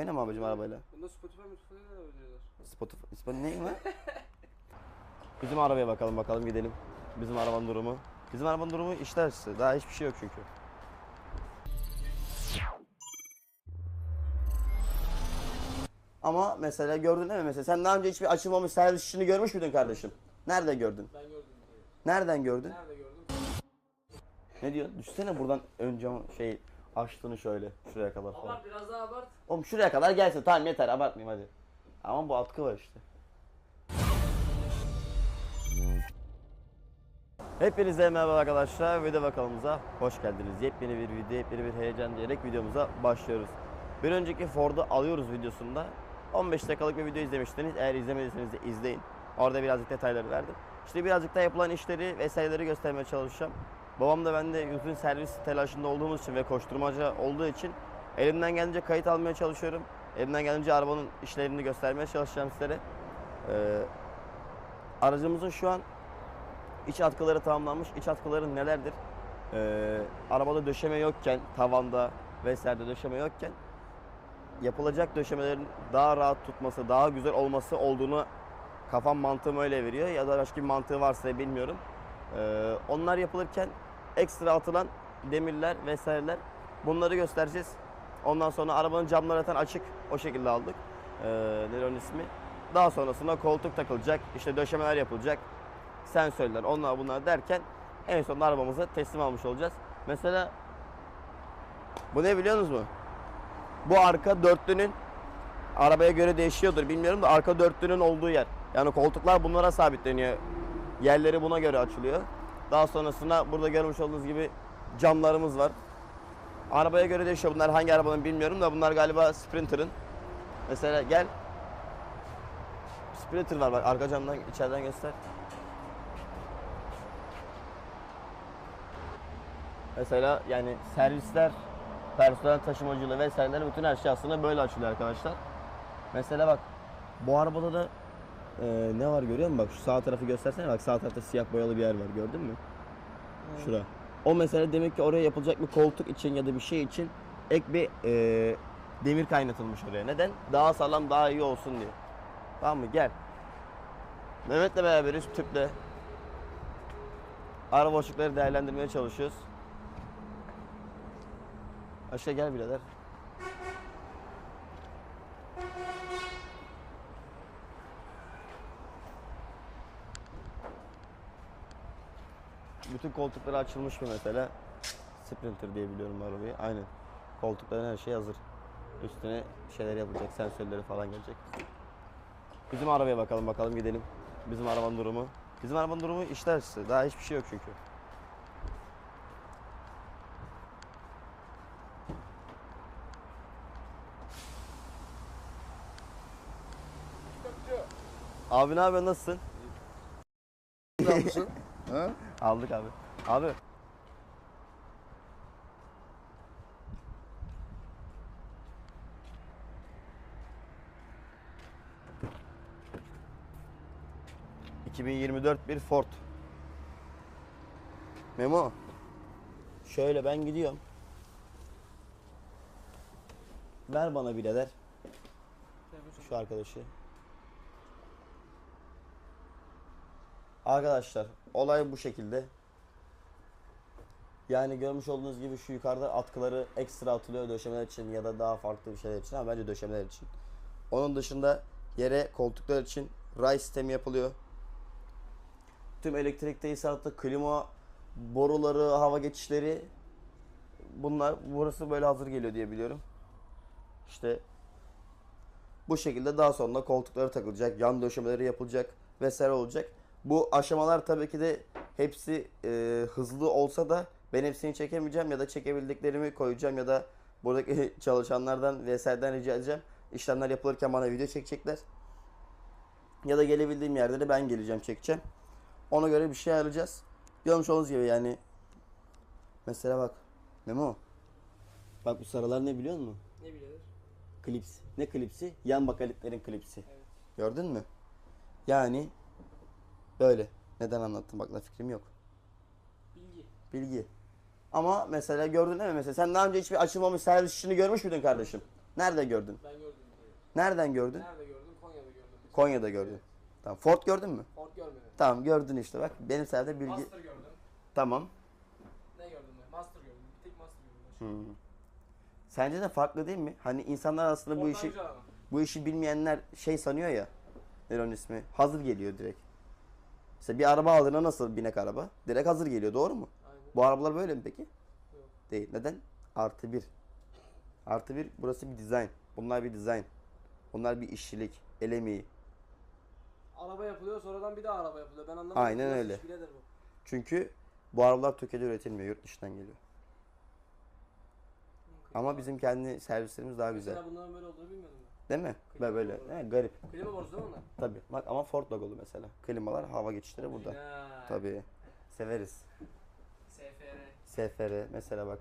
Oynama abicim arabayla. Bunda Spotify Spotify'da da ödüyorlar. Spotify, Spotify ne? Bizim arabaya bakalım bakalım gidelim. Bizim arabanın durumu. Bizim arabanın durumu işler açısı. Daha hiçbir şey yok çünkü. Ama mesela gördün değil mi mesela sen daha önce hiçbir açılmamış servis işini görmüş müydün kardeşim? Nerede gördün? Ben gördüm. Nereden gördün? Nerede gördüm? Ne diyorsun? Düşsene buradan ön cam şey açtığını şöyle şuraya kadar falan. Abart biraz daha abart. Oğlum şuraya kadar gelsin tamam yeter abartmayayım hadi. Ama bu atkı var işte. Hepinize merhaba arkadaşlar. Video bakalımıza hoş geldiniz. Yepyeni bir video, yepyeni bir heyecan diyerek videomuza başlıyoruz. Bir önceki Ford'u alıyoruz videosunda 15 dakikalık bir video izlemiştiniz. Eğer izlemediyseniz de izleyin. Orada birazcık detayları verdim. İşte birazcık da yapılan işleri vesaireleri göstermeye çalışacağım. Babam da ben de uzun servis telaşında olduğumuz için ve koşturmaca olduğu için elimden gelince kayıt almaya çalışıyorum. Elimden gelince arabanın işlerini göstermeye çalışacağım sizlere. Ee, aracımızın şu an iç atkıları tamamlanmış. İç atkıları nelerdir? Ee, arabada döşeme yokken, tavanda vesaire döşeme yokken yapılacak döşemelerin daha rahat tutması, daha güzel olması olduğunu kafam mantığım öyle veriyor. Ya da başka bir mantığı varsa bilmiyorum. Ee, onlar yapılırken ekstra atılan demirler vesaireler bunları göstereceğiz. Ondan sonra arabanın camları zaten açık. O şekilde aldık. Ee, nedir onun ismi? Daha sonrasında koltuk takılacak, işte döşemeler yapılacak, sensörler, onlar bunlar derken en sonunda arabamıza teslim almış olacağız. Mesela bu ne biliyor musunuz mu? Bu arka dörtlünün arabaya göre değişiyordur bilmiyorum da arka dörtlünün olduğu yer. Yani koltuklar bunlara sabitleniyor. Yerleri buna göre açılıyor. Daha sonrasında burada görmüş olduğunuz gibi camlarımız var. Arabaya göre değişiyor. Bunlar hangi arabanın bilmiyorum da bunlar galiba Sprinter'ın. Mesela gel. Sprinter var bak arka camdan içeriden göster. Mesela yani servisler, personel taşımacılığı vesaireler bütün her şey aslında böyle açılıyor arkadaşlar. Mesela bak bu arabada da e, ne var görüyor musun? Bak şu sağ tarafı göstersene bak sağ tarafta siyah boyalı bir yer var gördün mü? Şura. O mesela demek ki oraya yapılacak bir koltuk için ya da bir şey için ek bir e, demir kaynatılmış oraya. Neden? Daha sağlam daha iyi olsun diye. Tamam mı? Gel. Mehmet'le beraberiz tüple. Ara boşlukları değerlendirmeye çalışıyoruz. Aşağı gel birader. Bütün koltukları açılmış mı mesela? Sprinter diye biliyorum arabayı. Aynen. Koltukların her şey hazır. Üstüne şeyler yapılacak, sensörleri falan gelecek. Bizim arabaya bakalım bakalım gidelim. Bizim arabanın durumu. Bizim arabanın durumu işler açısı. Daha hiçbir şey yok çünkü. Abi ne yapıyorsun? Nasılsın? Yapıyorsun? ha? Aldık abi. Abi. ...2024 bir Ford. Memo. Şöyle ben gidiyorum. Ver bana birader şu arkadaşı. Arkadaşlar olay bu şekilde. Yani görmüş olduğunuz gibi şu yukarıda atkıları ekstra atılıyor döşemeler için ya da daha farklı bir şeyler için ama bence döşemeler için. Onun dışında yere koltuklar için ray sistemi yapılıyor. Tüm elektrik tesisatı, klima boruları, hava geçişleri bunlar burası böyle hazır geliyor diye biliyorum. İşte bu şekilde daha sonra koltukları takılacak, yan döşemeleri yapılacak vesaire olacak. Bu aşamalar tabii ki de hepsi e, hızlı olsa da ben hepsini çekemeyeceğim ya da çekebildiklerimi koyacağım ya da buradaki çalışanlardan vesaireden rica edeceğim. İşlemler yapılırken bana video çekecekler. Ya da gelebildiğim yerde de ben geleceğim çekeceğim. Ona göre bir şey ayarlayacağız. Görmüş olduğunuz gibi yani. Mesela bak. Memo. Bak bu sarılar ne biliyor musun? Ne birader? Klips. Ne klipsi? Yan bakaliplerin klipsi. Evet. Gördün mü? Yani böyle. Neden anlattım bak da fikrim yok. Bilgi. Bilgi. Ama mesela gördün değil mi? Mesela sen daha önce hiçbir açılmamış servis işini görmüş müydün kardeşim? Nerede gördün? Ben gördüm. Nereden gördün? Nerede gördüm? Konya'da gördüm. Konya'da gördün. Tamam. Ford gördün mü? Ford görmedim. Tamam gördün işte bak. Benim sayede bilgi. Master gördüm. Tamam. Ne gördüm ben? Master gördüm. Bir tek Master gördüm. Hmm. Sence de farklı değil mi? Hani insanlar aslında bu Ford işi güzel ama. bu işi bilmeyenler şey sanıyor ya. Ne onun ismi? Hazır geliyor direkt. Mesela bir araba aldığında nasıl binek araba? Direkt hazır geliyor doğru mu? Aynen. Bu arabalar böyle mi peki? Yok. Değil. Neden? Artı bir. Artı bir burası bir dizayn. Bunlar bir dizayn. Bunlar bir işçilik. El emeği. Araba yapılıyor sonradan bir daha araba yapılıyor. Ben anlamadım. Aynen öyle. bu? Çünkü bu arabalar Türkiye'de üretilmiyor. Yurt dışından geliyor. Ama bizim kendi servislerimiz daha güzel. Mesela bunların böyle olduğunu bilmiyordum ben. Değil mi? Böyle böyle. Değil mi? Garip. Klima borusu değil mi onlar? Tabii. Bak ama Ford logolu mesela. Klimalar, hava geçişleri burada. Güzel. Tabii. Severiz. SFR. SFR mesela bak.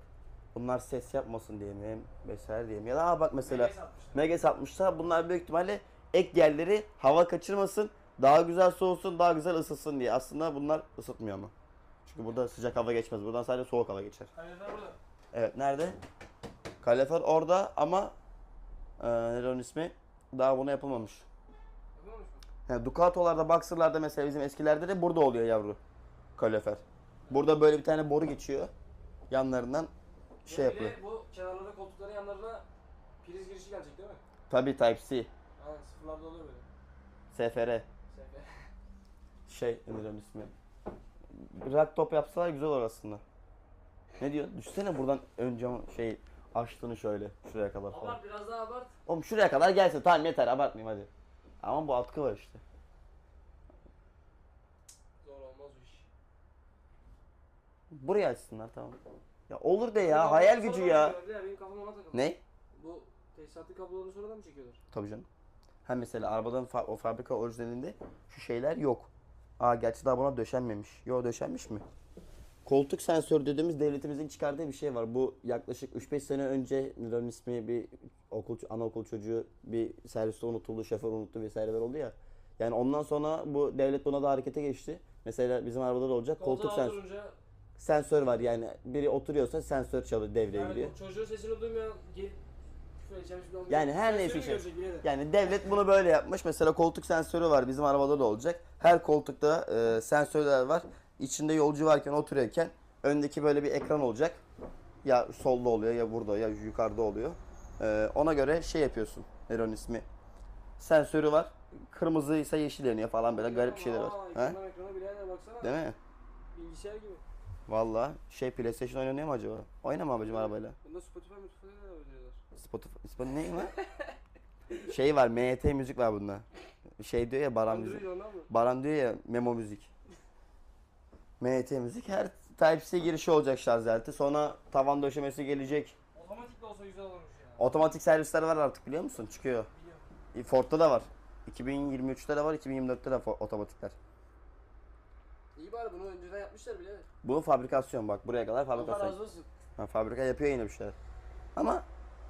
Bunlar ses yapmasın diye mi? Vesaire diye mi? Ya da bak mesela Megas atmışlar. Megas atmışlar. Bunlar büyük ihtimalle ek yerleri hava kaçırmasın. Daha güzel soğusun, daha güzel ısıtsın diye. Aslında bunlar ısıtmıyor ama. Çünkü burada sıcak hava geçmez. Buradan sadece soğuk hava geçer. Kalorifer burada. Evet nerede? Kalorifer orada ama ne onun ismi? Daha buna yapılmamış. Yapılmamış mı? Yani Ducato'larda, Boxer'larda mesela bizim eskilerde de burada oluyor yavru. Kalorifer. Burada böyle bir tane boru geçiyor. Yanlarından şey Böyle yapıyor. Bu kenarlara koltukların yanlarına priz girişi gelecek değil mi? Tabii Type-C, Aynen sıfırlarda oluyor böyle. SFR, SFR. şey nedir onun ismi? Rock top yapsalar güzel olur aslında. Ne diyorsun? Düşsene buradan ön cam şey açtığını şöyle şuraya kadar falan. Abart biraz daha abart. Oğlum şuraya kadar gelsin tamam yeter abartmayayım hadi. Ama bu atkı var işte. Zor olmaz bu iş. Buraya açsınlar tamam. Ya olur de Benim ya kafama hayal gücü ya. çekiyorlar, Benim kafam ona takıldı. Ne? Bu tesisatlı kabloları sonradan mı çekiyorlar? Tabii canım. Hem mesela arabadan fa- o fabrika orijinalinde şu şeyler yok. Aa gerçi daha buna döşenmemiş. Yo döşenmiş mi? Koltuk sensörü dediğimiz devletimizin çıkardığı bir şey var. Bu yaklaşık 3-5 sene önce Nurhan ismi bir okul anaokul çocuğu bir serviste unutuldu, şoför unuttu vesaireler oldu ya. Yani ondan sonra bu devlet buna da harekete geçti. Mesela bizim arabada da olacak koltuk Koltuğa sensör, oturunca sensör var yani biri oturuyorsa sensör çalıyor devreye yani giriyor. çocuğun sesini duymayan gel küfür edeceğim şimdi onu. Yani her Sensörü neyse şey. görecek. Yani devlet bunu böyle yapmış. Mesela koltuk sensörü var. Bizim arabada da olacak. Her koltukta e, sensörler var. İçinde yolcu varken oturuyorken öndeki böyle bir ekran olacak. Ya solda oluyor ya burada ya yukarıda oluyor. E, ona göre şey yapıyorsun. Ne onun ismi? Sensörü var. Kırmızı ise yeşil yanıyor falan böyle garip şeyler var. Aa, He? Ekrana birader baksana. Değil mi? Bilgisayar gibi. Valla şey PlayStation oynanıyor mu acaba? Oynama abicim arabayla. Bunda Spotify Spotify da ödüyorlar. Spotify, Spotify ne var? şey var, MT müzik var bunda. Şey diyor ya Baran müzik. Android mı? Baran diyor ya Memo müzik. MT müzik her Type-C girişi olacak şarj aleti. Sonra tavan döşemesi gelecek. Otomatik de olsa güzel olurmuş ya. Otomatik servisler var artık biliyor musun? Çıkıyor. Biliyorum. E, Ford'da da var. 2023'te de var, 2024'te de otomatikler. İyi bari bunu önceden yapmışlar bile. Bu fabrikasyon bak buraya kadar Allah fabrikasyon. razı olsun. Ha, fabrika yapıyor yine bir şeyler. Ama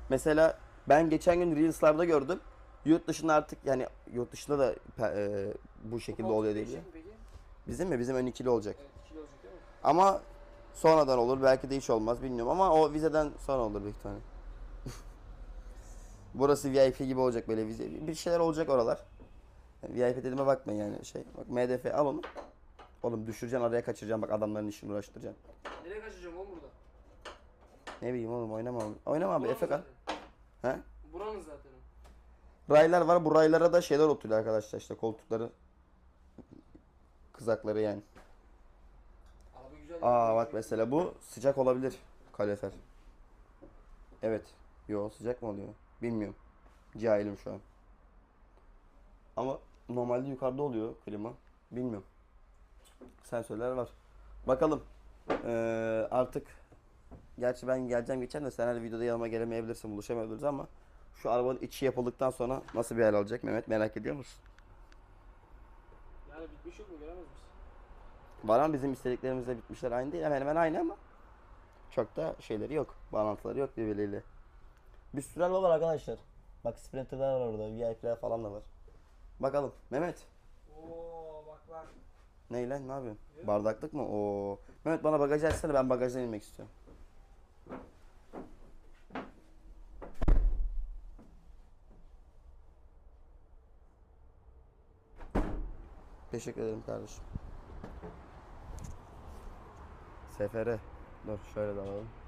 mesela ben geçen gün Reels'larda gördüm. Yurt dışında artık yani yurt dışında da e, bu şekilde oluyor diye. Bizim mi? Bizim ön ikili olacak. Evet 2 kilo olacak değil mi? Ama sonradan olur. Belki de hiç olmaz bilmiyorum ama o vizeden sonra olur büyük ihtimalle. Burası VIP gibi olacak böyle vize. Bir şeyler olacak oralar. VIP dediğime bakmayın yani şey. Bak MDF al onu. Oğlum düşüreceksin araya kaçıracaksın bak adamların işini uğraştıracaksın. Nereye kaçacağım oğlum burada? Ne bileyim oğlum oynama abi. Oynama abi Efe kal. He? Buranın zaten. Raylar var. Bu raylara da şeyler oturuyor arkadaşlar işte koltukları. Kızakları yani. Aa bak mesela bu sıcak olabilir kalorifer. Evet. Yo sıcak mı oluyor? Bilmiyorum. Cahilim şu an. Ama normalde yukarıda oluyor klima. Bilmiyorum. Sensörler var. Bakalım. Ee, artık Gerçi ben geleceğim geçen de sen her videoda yanıma gelemeyebilirsin, buluşamayabiliriz ama şu arabanın içi yapıldıktan sonra nasıl bir hal alacak Mehmet merak ediyor musun? Yani bitmiş yok mu göremez misin? Var ama bizim istediklerimizle bitmişler aynı değil. Hemen hemen aynı ama çok da şeyleri yok. Bağlantıları yok birbirleriyle. Bir sürü var arkadaşlar. Bak Sprinter'lar var orada. VIP'ler falan da var. Bakalım. Mehmet. Oo bak bak. Ne lan ne yapıyorsun? Ne? Bardaklık mı? Oo. Mehmet bana bagajı açsana ben bagajdan inmek istiyorum. Teşekkür ederim kardeşim. Sefere. Dur şöyle de alalım.